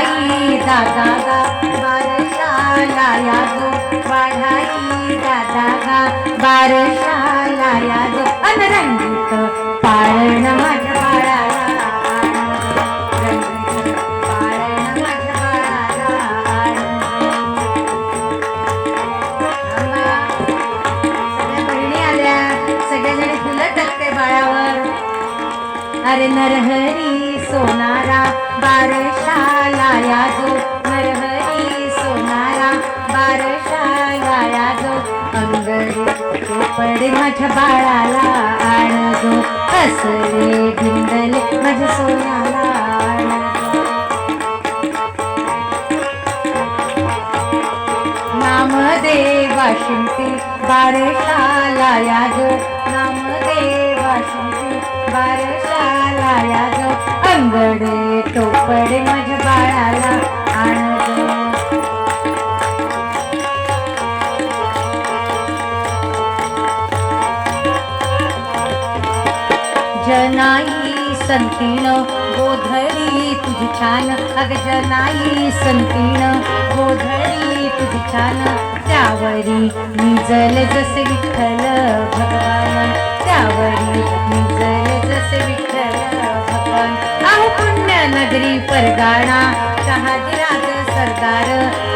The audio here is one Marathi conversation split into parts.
दादा गा बारशाला या जो वाढाई दादा गा बारशाला या जो अनरंजित पाळण माझ्या बाळाला फुलं बाळावर अरे नरहरी सोनारा बारशाला पडे माझ्या बाळाला आण जो असले गुंडले माझ्या सोन्याला आण नामदेवा शिंपी बारशाला या जो नामदेवा शिंपी बारशाला या जो अंगडे टोपडे माझे जनाई संतीण गोधरी तुझी छान. अग जनाई संतीण गोधरी तुझी छान. त्यावरी निजल जसे विठ्ठल भगवान. त्यावरी निजल जसे विठ्ठल भगवान. आहो पुण्य नगरी परगाणा शहाजीराज सरदार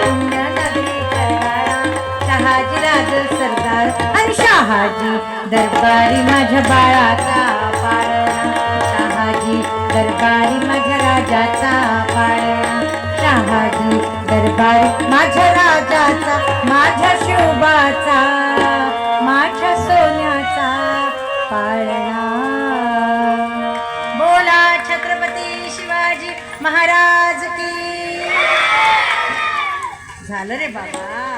पुण्य नगरी परगाणा शहाजीराज सरदार. आणि शहाजी दरबारी माझ्या बाळाचा शहाजी दरबारी माझ्या राजाचा माझ्या शोभाचा माझ्या सोन्याचा पाळणा. बोला छत्रपती शिवाजी महाराज की. झालं रे बाबा.